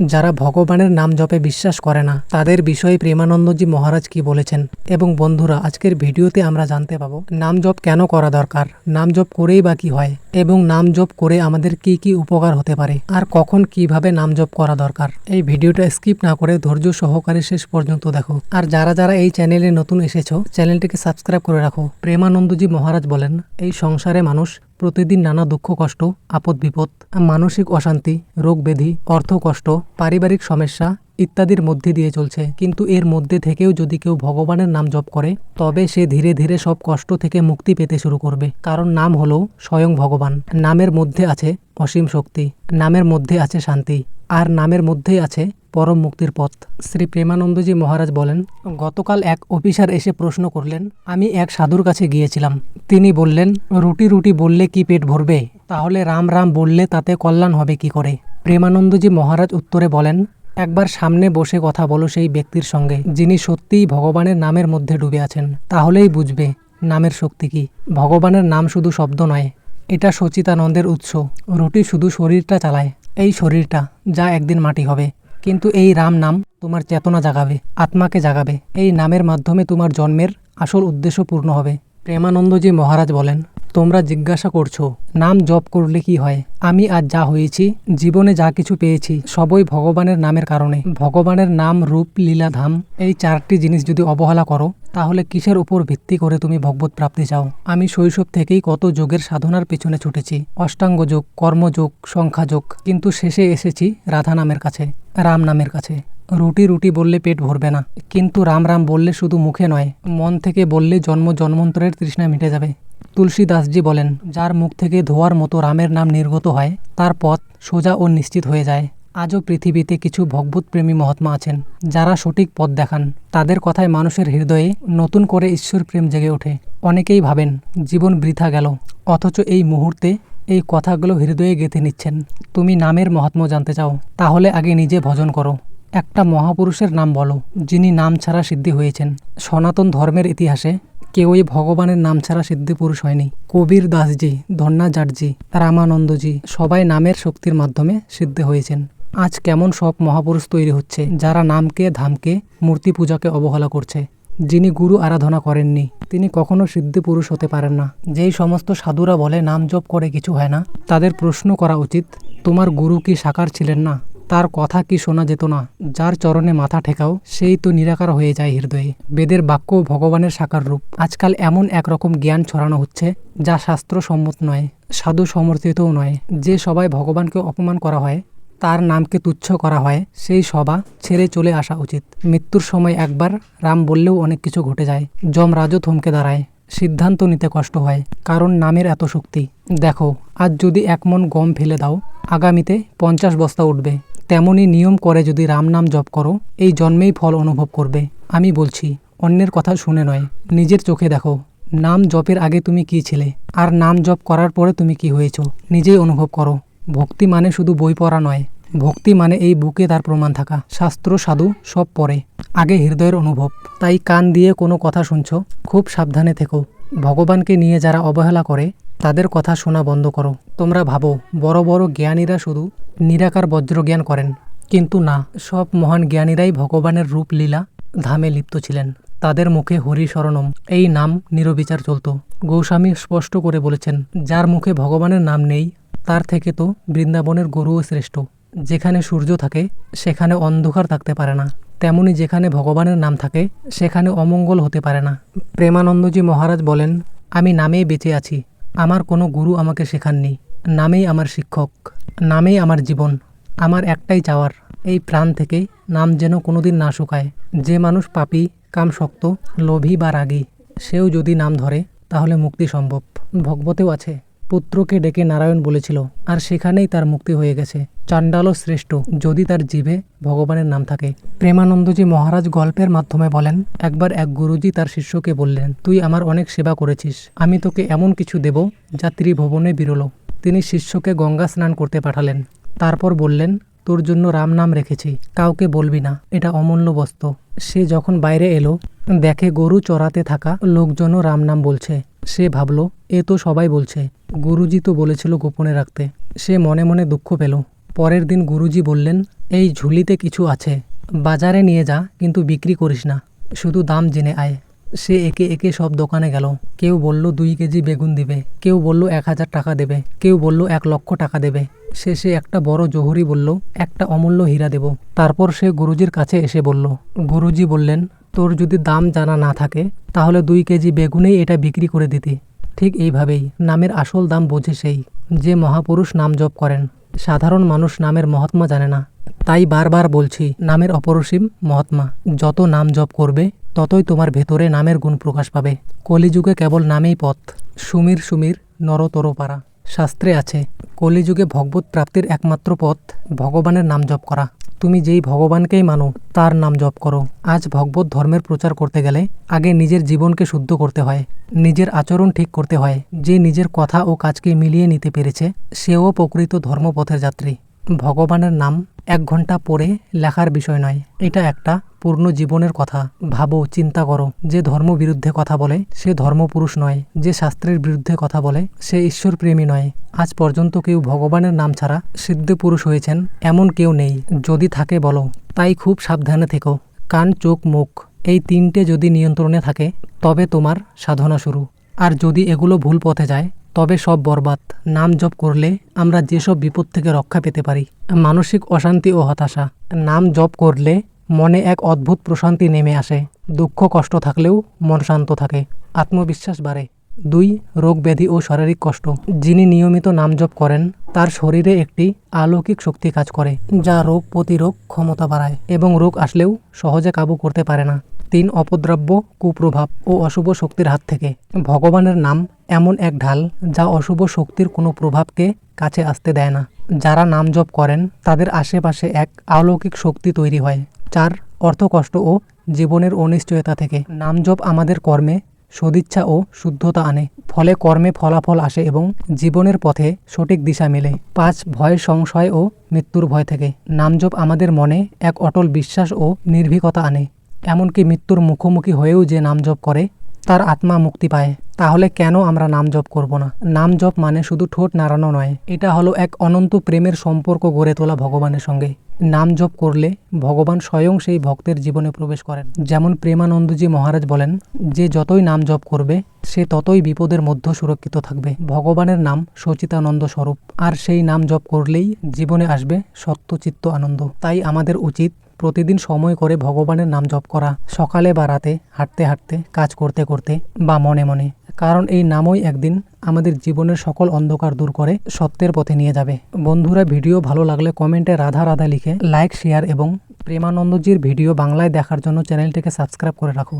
যারা ভগবানের নাম জপে বিশ্বাস করে না, তাদের বিষয়ে প্রেমানন্দজি মহারাজ কি বলেছেন? এবং বন্ধুরা, আজকের ভিডিওতে আমরা জানতে পাবো, নাম জপ কেন করা দরকার? নাম জপ করেই বা কি হয়? এবং নাম জপ করে আমাদের কি কি উপকার হতে পারে? আর কখন কীভাবে নাম জপ করা দরকার? এই ভিডিওটা স্কিপ না করে ধৈর্য সহকারে শেষ পর্যন্ত দেখো। আর যারা যারা এই চ্যানেলে নতুন এসেছ, চ্যানেলটিকে সাবস্ক্রাইব করে রাখো। প্রেমানন্দজি মহারাজ বলেন, এই সংসারে মানুষ প্রতিদিন নানা দুঃখ কষ্ট আপদ বিপদ মানসিক অশান্তি রোগ ব্যাধি অর্থ কষ্ট পারিবারিক সমস্যা ইত্যাদির মধ্যে দিয়ে চলছে। কিন্তু এর মধ্যে থেকেও যদি কেউ ভগবানের নাম জপ করে, তবে সে ধীরে ধীরে সব কষ্ট থেকে মুক্তি পেতে শুরু করবে। কারণ নাম হলো স্বয়ং ভগবান। নামের মধ্যে আছে অসীম শক্তি, নামের মধ্যে আছে শান্তি, আর নামের মধ্যেই আছে পরম মুক্তির পথ। শ্রী প্রেমানন্দজি মহারাজ বলেন, গতকাল এক অফিসার এসে প্রশ্ন করলেন, আমি এক সাধুর কাছে গিয়েছিলাম। তিনি বললেন, রুটি রুটি বললে কি পেট ভরবে? তাহলে রাম রাম বললে তাতে কল্যাণ হবে কি করে? প্রেমানন্দজি মহারাজ উত্তরে বলেন একবার সামনে বসে কথা বলো সেই ব্যক্তির সঙ্গে, যিনি সত্যিই ভগবানের নামের মধ্যে ডুবে আছেন। তাহলেই বুঝবে, নামের শক্তি কি। ভগবানের নাম শুধু শব্দ নয়, এটা সচিতানন্দের উৎস। রুটি শুধু শরীরটা চালায়, এই শরীরটা যা একদিন মাটি হবে। কিন্তু এই রাম নাম তোমার চেতনা জাগাবে, আত্মাকে জাগাবে। এই নামের মাধ্যমে তোমার জন্মের আসল উদ্দেশ্য পূর্ণ হবে। প্রেমানন্দজি মহারাজ বলেন, তোমরা জিজ্ঞাসা করছ, নাম জপ করলে কি হয়? আমি আজ যা হয়েছি, জীবনে যা কিছু পেয়েছি, সবই ভগবানের নামের কারণে। ভগবানের নাম রূপ লীলা ধাম, এই চারটি জিনিস যদি অবহেলা করো, তাহলে কিসের উপর ভিত্তি করে তুমি ভগবত প্রাপ্তি চাও? আমি শৈশব থেকেই কত যোগের সাধনার পেছনে ছুটেছি। অষ্টাঙ্গ যোগ, কর্মযোগ, সংখ্যাযোগ, কিন্তু শেষে এসেছি রাধা নামের কাছে, রাম নামের কাছে। রুটি রুটি বললে পেট ভরবে না। কিন্তু রাম রাম বললে শুধু মুখে নয়, মন থেকে বললে জন্ম জন্মন্তরের তৃষ্ণা মিটে যাবে। তুলসী দাসজি বলেন, যার মুখ থেকে ধোয়ার মতো রামের নাম নির্গত হয়, তার পথ সোজা ও নিশ্চিত হয়ে যায়। আজও পৃথিবীতে কিছু ভগবতপ্রেমী মহাত্মা আছেন, যারা সঠিক পথ দেখান। তাদের কথায় মানুষের হৃদয়ে নতুন করে ঈশ্বর প্রেম জেগে ওঠে। অনেকেই ভাবেন, জীবন বৃথা গেল। অথচ এই মুহূর্তে এই কথাগুলো হৃদয়ে গেঁথে নিচ্ছেন। তুমি নামের মহাত্ম জানতে চাও, তাহলে আগে নিজে ভজন করো। একটা মহাপুরুষের নাম বলো, যিনি নাম ছাড়া সিদ্ধি হয়েছেন। সনাতন ধর্মের ইতিহাসে কেউই ভগবানের নাম ছাড়া সিদ্ধি পুরুষ হয়নি। কবির দাসজি ধন্যাচার্যজি রামানন্দজি, সবাই নামের শক্তির মাধ্যমে সিদ্ধ হয়েছেন। আজ কেমন সব মহাপুরুষ তৈরি হচ্ছে, যারা নামকে, ধামকে, মূর্তি পূজাকে অবহেলা করছে। যিনি গুরু আরাধনা করেননি, তিনি কখনো সিদ্ধি পুরুষ হতে পারেন না। যেই সমস্ত সাধুরা বলে, নাম জপ করে কিছু হয় না, তাদের প্রশ্ন করা উচিত, তোমার গুরু কি সাকার ছিলেন না? তার কথা কি শোনা যেত না? যার চরণে মাথা ঠেকাও, সেই তো নিরাকার হয়ে যায় হৃদয়ে। বেদের বাক্য ভগবানের সাকার রূপ। আজকাল এমন একরকম জ্ঞান ছড়ানো হচ্ছে, যা শাস্ত্র সম্মত নয় সাধু সমর্থিতও নয়। যে সবাই ভগবানকে অপমান করা হয়, তার নামকে তুচ্ছ করা হয়, সেই সভা ছেড়ে চলে আসা উচিত। মৃত্যুর সময় একবার রাম বললেও অনেক কিছু ঘটে যায়। যমরাজও থমকে দাঁড়ায়। সিদ্ধান্ত নিতে কষ্ট হয়, কারণ নামের এত শক্তি। দেখো, আজ যদি এক মন গম ফেলে দাও, আগামীতে পঞ্চাশ বস্তা উঠবে। তেমনই নিয়ম করে যদি রাম নাম জপ করো, এই জন্মেই ফল অনুভব করবে। আমি বলছি, অন্যের কথা শুনে নয়, নিজের চোখে দেখো। নাম জপের আগে তুমি কি ছিলে? আর নাম জপ করার পরে তুমি কি হয়েছো? নিজেই অনুভব করো। ভক্তি মানে শুধু বই পড়া নয়। ভক্তি মানে এই বুকে তার প্রমাণ থাকা। শাস্ত্র, সাধু সব পড়ে। আগে হৃদয়ের অনুভব। তাই কান দিয়ে কোনো কথা শুনছো, খুব সাবধানে থেকো। ভগবানকে নিয়ে যারা অবহেলা করে তাদের কথা শোনা বন্ধ করো। তোমরা ভাবো, বড় বড় জ্ঞানীরা শুধু নিরাকার বজ্রজ্ঞান করেন। কিন্তু না, সব মহান জ্ঞানীরাই ভগবানের রূপ লীলা ধামে লিপ্ত ছিলেন। তাদের মুখে হরি শরণম, এই নাম নিরবিচার চলত। গৌস্বামী স্পষ্ট করে বলেছেন, যার মুখে ভগবানের নাম নেই, তার থেকে তো বৃন্দাবনের গরুও শ্রেষ্ঠ। যেখানে সূর্য থাকে, সেখানে অন্ধকার থাকতে পারে না। তেমনি যেখানে ভগবানের নাম থাকে, সেখানে অমঙ্গল হতে পারে না। প্রেমানন্দজি মহারাজ বলেন, আমি নামেই বেঁচে আছি। আমার কোনো গুরু আমাকে শেখাননি। নামেই আমার শিক্ষক, নামেই আমার জীবন, আমার একটাই চাওয়ার। এই প্রাণ থেকে নাম যেন কোনোদিন না শুকায়। যে মানুষ পাপী কামশক্ত লোভী বা রাগী, সেও যদি নাম ধরে, তাহলে মুক্তি সম্ভব। ভগবতেও আছে। পুত্রকে ডেকে নারায়ণ বলেছিল, আর সেখানেই তার মুক্তি হয়ে গেছে। চাণ্ডালও শ্রেষ্ঠ, যদি তার জীবে ভগবানের নাম থাকে। প্রেমানন্দজি মহারাজ গল্পের মাধ্যমে বলেন, একবার এক গুরুজি তার শিষ্যকে বললেন, তুই আমার অনেক সেবা করেছিস, আমি তোকে এমন কিছু দেব যা ত্রিভুবনে বিরল। তিনি শিষ্যকে গঙ্গা স্নান করতে পাঠালেন। তারপর বললেন তোর জন্য রাম নাম রেখেছি, কাউকে বলবি না। এটা অমূল্য বস্তু। সে যখন বাইরে এলো, দেখে গরু চড়াতে থাকা লোকজনও রাম নাম বলছে। সে ভাবলো, এ তো সবাই বলছে। গুরুজি তো বলেছিল গোপনে রাখতে। সে মনে মনে দুঃখ পেল। পরের দিন গুরুজি বললেন, এই ঝুলিতে কিছু আছে। বাজারে নিয়ে যা, কিন্তু বিক্রি করিস না। শুধু দাম জেনে আয়। সে একে একে সব দোকানে গেল। কেউ বলল, দুই কেজি বেগুন দিবে। কেউ বলল, এক হাজার টাকা দেবে। কেউ বলল, এক লক্ষ টাকা দেবে। শেষে একটা বড় জহুরি বলল, একটা অমূল্য হীরা দেব। তারপর সে গুরুজির কাছে এসে বলল, গুরুজি বললেন, তোর যদি দাম জানা না থাকে, তাহলে দুই কেজি বেগুনেই এটা বিক্রি করে দিতি। ঠিক এইভাবেই নামের আসল দাম বোঝে সেই, যে মহাপুরুষ নাম জপ করেন। সাধারণ মানুষ নামের মহাত্মা জানে না। তাই বারবার বলছি, নামের অপরসীম মহাত্মা। যত নাম জপ করবে ততই তোমার ভেতরে নামের গুণ প্রকাশ পাবে। কলিযুগে কেবল নামেই পথ। সুমির সুমির নরতর পারা শাস্ত্রে আছে, কলিযুগে ভগবত প্রাপ্তির একমাত্র পথ, ভগবানের নাম জপ করা। তুমি যেই ভগবানকেই মানো, তার নাম জপ করো। আজ ভগবত ধর্মের প্রচার করতে গেলে, আগে নিজের জীবনকে শুদ্ধ করতে হয়। নিজের আচরণ ঠিক করতে হয়। যে নিজের কথা ও কাজকে মিলিয়ে নিতে পেরেছে, সেও প্রকৃত ধর্মপথের যাত্রী। ভগবানের নাম এক ঘণ্টা পরে লেখার বিষয় নয়। এটা একটা পূর্ণ জীবনের কথা। ভাবো, চিন্তা করো। যে ধর্ম বিরুদ্ধে কথা বলে, সে ধর্মপুরুষ নয়। যে শাস্ত্রের বিরুদ্ধে কথা বলে, সে ঈশ্বর প্রেমী নয়। আজ পর্যন্ত কেউ ভগবানের নাম ছাড়া সিদ্ধ পুরুষ হয়েছেন এমন কেউ নেই। যদি থাকে বলো, তাই খুব সাবধানে থেকো। কান, চোখ, মুখ, এই তিনটে যদি নিয়ন্ত্রণে থাকে, তবে তোমার সাধনা শুরু। আর যদি এগুলো ভুল পথে যায় তবে সব বরবাদ। নাম জপ করলে আমরা যেসব বিপদ থেকে রক্ষা পেতে পারি, মানসিক অশান্তি ও হতাশা। নাম জপ করলে মনে এক অদ্ভুত প্রশান্তি নেমে আসে। দুঃখ, কষ্ট থাকলেও মন শান্ত থাকে। আত্মবিশ্বাস বাড়ে। দুই, রোগ, ব্যাধি ও শারীরিক কষ্ট। যিনি নিয়মিত নাম জপ করেন, তার শরীরে একটি আলৌকিক শক্তি কাজ করে, যা রোগ প্রতিরোধ ক্ষমতা বাড়ায় এবং রোগ আসলেও সহজে কাবু করতে পারে না। তিন অপদ্রব্য, কুপ্রভাব ও অশুভ শক্তির হাত থেকে। ভগবানের নাম এমন এক ঢাল যা অশুভ শক্তির কোনো প্রভাবকে কাছে আসতে দেয় না। যারা নাম জপ করেন, তাদের আশেপাশে এক অলৌকিক শক্তি তৈরি হয় চার অর্থকষ্ট ও জীবনের অনিশ্চয়তা থেকে। নাম জপ আমাদের কর্মে সদিচ্ছা ও শুদ্ধতা আনে, ফলে কর্মে ফলাফল আসে এবং জীবনের পথে সঠিক দিশা মেলে। পাঁচ, ভয়, সংশয় ও মৃত্যুর ভয় থেকে। নামজপ আমাদের মনে এক অটল বিশ্বাস ও নির্ভীকতা আনে। এমনকি মৃত্যুর মুখোমুখি হয়েও যে নাম জপ করে, তার আত্মা মুক্তি পায়। তাহলে কেন আমরা নাম জপ করব না? নাম জপ মানে শুধু ঠোঁট নাড়ানো নয়, এটা হলো এক অনন্ত প্রেমের সম্পর্ক গড়ে তোলা ভগবানের সঙ্গে। নাম জপ করলে ভগবান স্বয়ং সেই ভক্তের জীবনে প্রবেশ করেন। যেমন প্রেমানন্দজি মহারাজ বলেন, যে যতই নাম জপ করবে, সে ততই বিপদের মধ্যে সুরক্ষিত থাকবে। ভগবানের নাম সচিতানন্দ স্বরূপ। আর সেই নাম জপ করলেই জীবনে আসবে সত্যচিত্ত আনন্দ। তাই আমাদের উচিত প্রতিদিন সময় করে ভগবানের নাম জপ করা, সকালে বা রাতে হাঁটতে হাঁটতে কাজ করতে করতে বা মনে মনে। কারণ এই নামই একদিন আমাদের জীবনের সকল অন্ধকার দূর করে সত্যের পথে নিয়ে যাবে। বন্ধুরা, ভিডিও ভালো লাগলে কমেন্টে রাধা রাধা লিখে লাইক শেয়ার এবং প্রেমানন্দজির ভিডিও বাংলায় দেখার জন্য চ্যানেলটিকে সাবস্ক্রাইব করে রাখো।